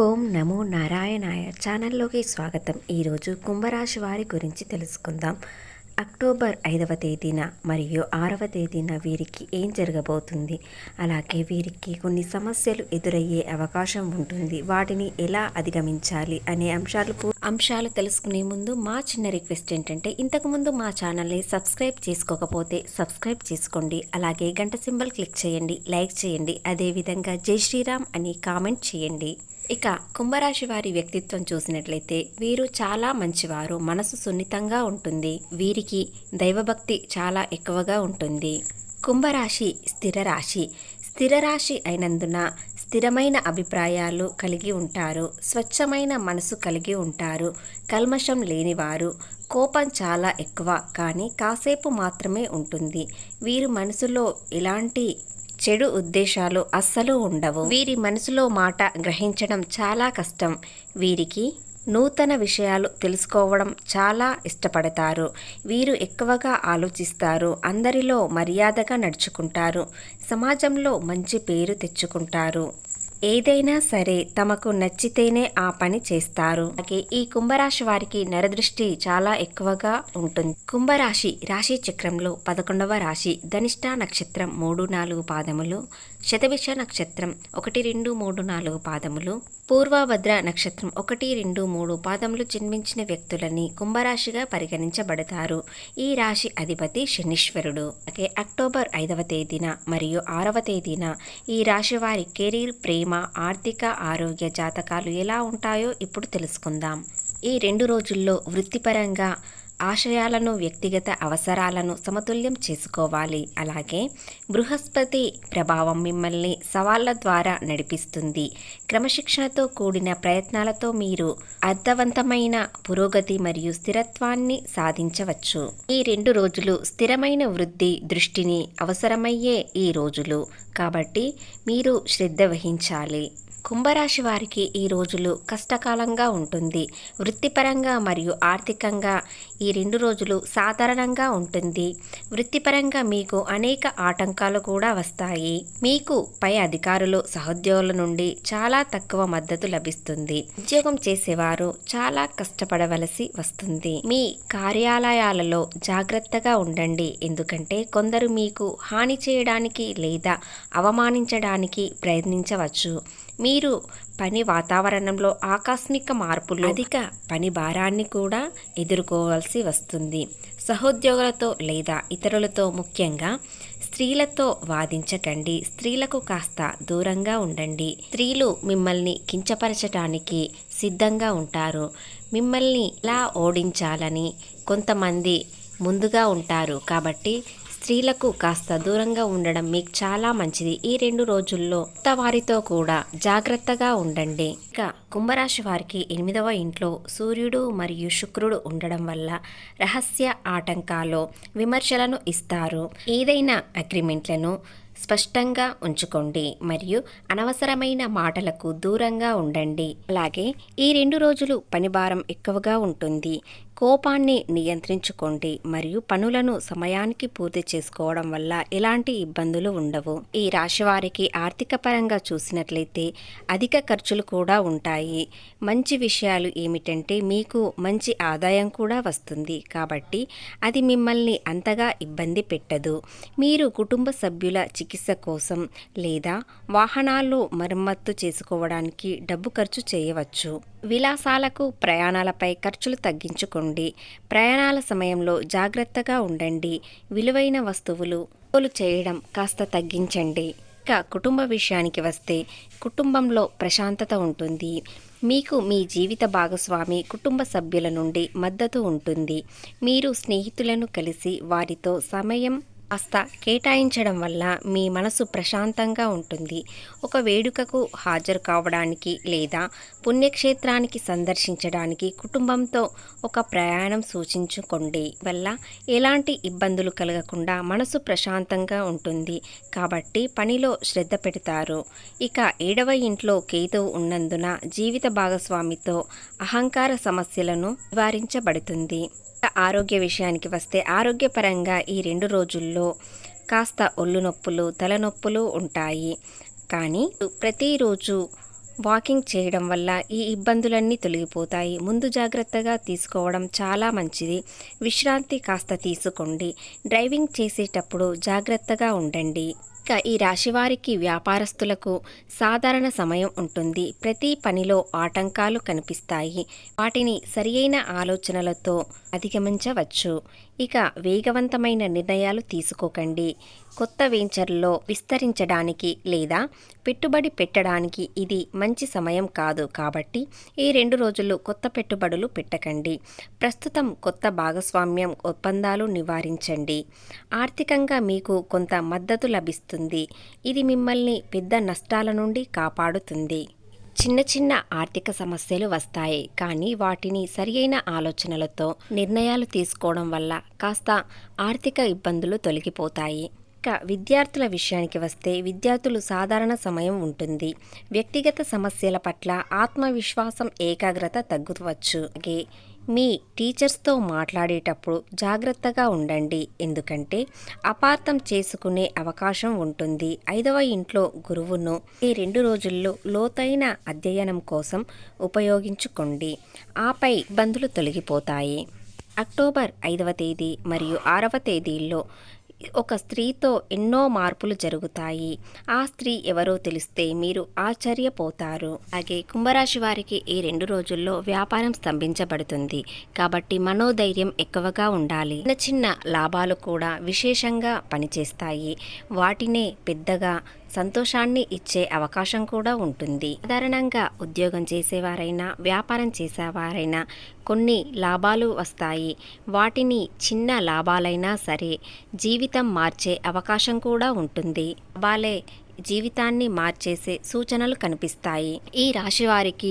ఓం నమో నారాయణాయ ఛానల్లోకి స్వాగతం. ఈరోజు కుంభరాశి వారి గురించి తెలుసుకుందాం. అక్టోబర్ ఐదవ తేదీన మరియు ఆరవ తేదీన వీరికి ఏం జరగబోతుంది? అలాగే వీరికి కొన్ని సమస్యలు ఎదురయ్యే అవకాశం ఉంటుంది. వాటిని ఎలా అధిగమించాలి అనే అంశాలు అంశాలు తెలుసుకునే ముందు మా చిన్న రిక్వెస్ట్ ఏంటంటే ఇంతకుముందు మా ఛానల్ని సబ్స్క్రైబ్ చేసుకోకపోతే సబ్స్క్రైబ్ చేసుకోండి. అలాగే గంట సింబల్ క్లిక్ చేయండి లైక్ చేయండి. అదేవిధంగా జై శ్రీరామ్ అని కామెంట్ చేయండి. ఇక కుంభరాశి వారి వ్యక్తిత్వం చూసినట్లయితే వీరు చాలా మంచివారు మనసు సున్నితంగా ఉంటుంది. వీరికి దైవభక్తి చాలా ఎక్కువగా ఉంటుంది. కుంభరాశి స్థిర రాశి. స్థిర రాశి అయినందున స్థిరమైన అభిప్రాయాలు కలిగి ఉంటారు. స్వచ్ఛమైన మనసు కలిగి ఉంటారు. కల్మషం లేనివారు. కోపం చాలా ఎక్కువ కానీ కాసేపు మాత్రమే ఉంటుంది. వీరు మనసులో ఎలాంటి చెడు ఉద్దేశాలు అస్సలు ఉండవు. వీరి మనసులో మాట గ్రహించడం చాలా కష్టం. వీరికి నూతన విషయాలు తెలుసుకోవడం చాలా ఇష్టపడతారు. వీరు ఎక్కువగా ఆలోచిస్తారు అందరిలో మర్యాదగా నడుచుకుంటారు సమాజంలో మంచి పేరు తెచ్చుకుంటారు. ఏదైనా సరే తమకు నచ్చితేనే ఆ పని చేస్తారు. అలాగే ఈ కుంభరాశి వారికి నరదృష్టి చాలా ఎక్కువగా ఉంటుంది. కుంభరాశి రాశి చక్రంలో పదకొండవ రాశి ధనిష్ట నక్షత్రం మూడు నాలుగు పాదములు శతభిష నక్షత్రం ఒకటి రెండు మూడు నాలుగు పాదములు పూర్వభద్ర నక్షత్రం ఒకటి రెండు మూడు పాదములు జన్మించిన వ్యక్తులని కుంభరాశిగా పరిగణించబడతారు. ఈ రాశి అధిపతి శనీశ్వరుడు. అలాగే అక్టోబర్ ఐదవ తేదీన మరియు ఆరవ తేదీన ఈ రాశి వారి కెరీర్ ప్రేమ ఆర్థిక ఆరోగ్య జాతకాలు ఎలా ఉంటాయో ఇప్పుడు తెలుసుకుందాం. ఈ రెండు రోజుల్లో వృత్తిపరంగా ఆశయాలను వ్యక్తిగత అవసరాలను సమతుల్యం చేసుకోవాలి. అలాగే బృహస్పతి ప్రభావం మిమ్మల్ని సవాళ్ళ ద్వారా నడిపిస్తుంది. క్రమశిక్షణతో కూడిన ప్రయత్నాలతో మీరు అర్థవంతమైన పురోగతి మరియు స్థిరత్వాన్ని సాధించవచ్చు. ఈ రెండు రోజులు స్థిరమైన వృద్ధి దృష్టిని అవసరమయ్యే ఈ రోజులు. కాబట్టి మీరు శ్రద్ధ వహించాలి. కుంభరాశి వారికి ఈ రోజులు కష్టకాలంగా ఉంటుంది. వృత్తిపరంగా మరియు ఆర్థికంగా ఈ రెండు రోజులు సాధారణంగా ఉంటుంది. వృత్తిపరంగా మీకు అనేక ఆటంకాలు కూడా వస్తాయి. మీకు పై అధికారులు సహోద్యోగుల నుండి చాలా తక్కువ మద్దతు లభిస్తుంది. ఉద్యోగం చేసేవారు చాలా కష్టపడవలసి వస్తుంది. మీ కార్యాలయాలలో జాగ్రత్తగా ఉండండి. ఎందుకంటే కొందరు మీకు హాని చేయడానికి లేదా అవమానించడానికి ప్రయత్నించవచ్చు. మీరు పని వాతావరణంలో ఆకస్మిక మార్పులు అధిక పని భారాన్ని కూడా ఎదుర్కోవాల్సి వస్తుంది. సహోద్యోగులతో లేదా ఇతరులతో ముఖ్యంగా స్త్రీలతో వాదించకండి. స్త్రీలకు కాస్త దూరంగా ఉండండి. స్త్రీలు మిమ్మల్ని కించపరచటానికి సిద్ధంగా ఉంటారు. మిమ్మల్ని ఎలా ఓడించాలని కొంతమంది ముందుగా ఉంటారు. కాబట్టి స్త్రీలకు కాస్త దూరంగా ఉండడం మీకు చాలా మంచిది. ఈ రెండు రోజుల్లో వారితో కూడా జాగ్రత్తగా ఉండండి. ఇక కుంభరాశి వారికి ఎనిమిదవ ఇంట్లో సూర్యుడు మరియు శుక్రుడు ఉండడం వల్ల రహస్య ఆటంకాలు విమర్శలను ఇస్తారు. ఏదైనా అగ్రిమెంట్లను స్పష్టంగా ఉంచుకోండి మరియు అనవసరమైన మాటలకు దూరంగా ఉండండి. అలాగే ఈ రెండు రోజులు పనిభారం ఎక్కువగా ఉంటుంది. కోపాన్ని నియంత్రించుకోండి మరియు పనులను సమయానికి పూర్తి చేసుకోవడం వల్ల ఎలాంటి ఇబ్బందులు ఉండవు. ఈ రాశి వారికి ఆర్థిక పరంగా చూసినట్లయితే అధిక ఖర్చులు కూడా ఉంటాయి. మంచి విషయాలు ఏమిటంటే మీకు మంచి ఆదాయం కూడా వస్తుంది. కాబట్టి అది మిమ్మల్ని అంతగా ఇబ్బంది పెట్టదు. మీరు కుటుంబ సభ్యుల చికిత్స కోసం లేదా వాహనాలు మరమ్మత్తు చేసుకోవడానికి డబ్బు ఖర్చు చేయవచ్చు. విలాసాలకు ప్రయాణాలపై ఖర్చులు తగ్గించుకోండి. ప్రయాణాల సమయంలో జాగ్రత్తగా ఉండండి. విలువైన వస్తువులు కొనుగోలు చేయడం కాస్త తగ్గించండి. ఇక కుటుంబ విషయానికి వస్తే కుటుంబంలో ప్రశాంతత ఉంటుంది. మీకు మీ జీవిత భాగస్వామి కుటుంబ సభ్యుల నుండి మద్దతు ఉంటుంది. మీరు స్నేహితులను కలిసి వారితో సమయం కాస్త కేటాయించడం వల్ల మీ మనసు ప్రశాంతంగా ఉంటుంది. ఒక వేడుకకు హాజరు కావడానికి లేదా పుణ్యక్షేత్రానికి సందర్శించడానికి కుటుంబంతో ఒక ప్రయాణం సూచించుకోండి వల్ల ఎలాంటి ఇబ్బందులు కలగకుండా మనసు ప్రశాంతంగా ఉంటుంది. కాబట్టి పనిలో శ్రద్ధ పెడతారు. ఇక ఏడవ ఇంట్లో కేతువు ఉన్నందున జీవిత భాగస్వామితో అహంకార సమస్యలను నివారించబడుతుంది. ఆరోగ్య విషయానికి వస్తే ఆరోగ్యపరంగా ఈ రెండు రోజుల్లో కాస్త ఒళ్ళు నొప్పులు తలనొప్పులు ఉంటాయి. కానీ ప్రతిరోజు వాకింగ్ చేయడం వల్ల ఈ ఇబ్బందులన్నీ తొలగిపోతాయి. ముందు జాగ్రత్తగా తీసుకోవడం చాలా మంచిది. విశ్రాంతి కాస్త తీసుకోండి. డ్రైవింగ్ చేసేటప్పుడు జాగ్రత్తగా ఉండండి. ఇక ఈ రాశివారికి వ్యాపారస్తులకు సాధారణ సమయం ఉంటుంది. ప్రతి పనిలో ఆటంకాలు కనిపిస్తాయి. వాటిని సరియైన ఆలోచనలతో అధిగమించవచ్చు. ఇక వేగవంతమైన నిర్ణయాలు తీసుకోకండి. కొత్త వెంచర్లో విస్తరించడానికి లేదా పెట్టుబడి పెట్టడానికి ఇది మంచి సమయం కాదు కాబట్టి ఈ రెండు రోజులు కొత్త పెట్టుబడులు పెట్టకండి. ప్రస్తుతం కొత్త భాగస్వామ్యం ఒప్పందాలు నివారించండి. ఆర్థికంగా మీకు కొంత మద్దతు లభిస్తుంది. ఇది మిమ్మల్ని పెద్ద నష్టాల నుండి కాపాడుతుంది. చిన్న చిన్న ఆర్థిక సమస్యలు వస్తాయి. కానీ వాటిని సరియైన ఆలోచనలతో నిర్ణయాలు తీసుకోవడం వల్ల కాస్త ఆర్థిక ఇబ్బందులు తొలగిపోతాయి. ఇక విద్యార్థుల విషయానికి వస్తే విద్యార్థులు సాధారణ సమయం ఉంటుంది. వ్యక్తిగత సమస్యల పట్ల ఆత్మవిశ్వాసం ఏకాగ్రత తగ్గువచ్చు. అలాగే మీ టీచర్స్తో మాట్లాడేటప్పుడు జాగ్రత్తగా ఉండండి. ఎందుకంటే అపార్థం చేసుకునే అవకాశం ఉంటుంది. ఐదవ ఇంట్లో గురువును ఈ రెండు రోజుల్లో లోతైన అధ్యయనం కోసం ఉపయోగించుకోండి. ఆపై ఇబ్బందులు తొలగిపోతాయి. అక్టోబర్ ఐదవ తేదీ మరియు ఆరవ తేదీల్లో ఒక స్త్రీతో ఎన్నో మార్పులు జరుగుతాయి. ఆ స్త్రీ ఎవరో తెలిస్తే మీరు ఆశ్చర్యపోతారు. అలాగే కుంభరాశి వారికి ఈ రెండు రోజుల్లో వ్యాపారం స్తంభించబడుతుంది. కాబట్టి మనోధైర్యం ఎక్కువగా ఉండాలి. చిన్న చిన్న లాభాలు కూడా విశేషంగా పనిచేస్తాయి. వాటినే పెద్దగా సంతోషాన్ని ఇచ్చే అవకాశం కూడా ఉంటుంది. సాధారణంగా ఉద్యోగం చేసేవారైనా వ్యాపారం చేసేవారైనా కొన్ని లాభాలు వస్తాయి. వాటిని చిన్న లాభాలైనా సరే జీవితం మార్చే అవకాశం కూడా ఉంటుంది. లాభాలే జీవితాన్ని మార్చేసే సూచనలు కనిపిస్తాయి. ఈ రాశి వారికి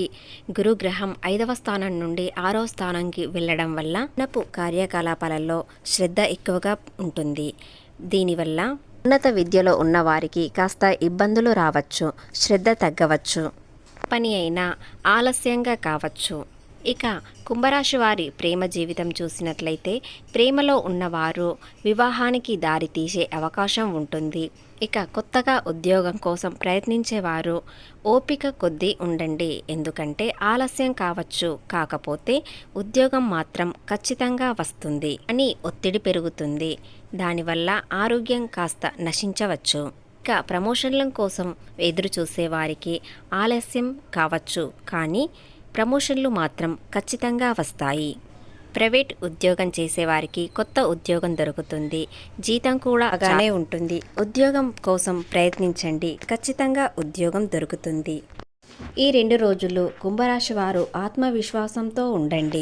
గురుగ్రహం ఐదవ స్థానం నుండి ఆరవ స్థానంకి వెళ్ళడం వల్ల నపు కార్యకలాపాలలో శ్రద్ధ ఎక్కువగా ఉంటుంది. దీనివల్ల ఉన్నత విద్యలో ఉన్నవారికి కాస్త ఇబ్బందులు రావచ్చు శ్రద్ధ తగ్గవచ్చు. పని అయినా ఆలస్యంగా కావచ్చు. ఇక కుంభరాశి వారి ప్రేమ జీవితం చూసినట్లయితే ప్రేమలో ఉన్నవారు వివాహానికి దారి తీసే అవకాశం ఉంటుంది. ఇక కొత్తగా ఉద్యోగం కోసం ప్రయత్నించేవారు ఓపిక కొద్దీ ఉండండి. ఎందుకంటే ఆలస్యం కావచ్చు కాకపోతే ఉద్యోగం మాత్రం ఖచ్చితంగా వస్తుంది అని ఒత్తిడి పెరుగుతుంది. దానివల్ల ఆరోగ్యం కాస్త నశించవచ్చు. ఇక ప్రమోషన్ల కోసం ఎదురు చూసే వారికి ఆలస్యం కావచ్చు. కానీ ప్రమోషన్లు మాత్రం ఖచ్చితంగా వస్తాయి. ప్రైవేట్ ఉద్యోగం చేసేవారికి కొత్త ఉద్యోగం దొరుకుతుంది. జీతం కూడా అలానే ఉంటుంది. ఉద్యోగం కోసం ప్రయత్నించండి. ఖచ్చితంగా ఉద్యోగం దొరుకుతుంది. ఈ రెండు రోజులు కుంభరాశి వారు ఆత్మవిశ్వాసంతో ఉండండి.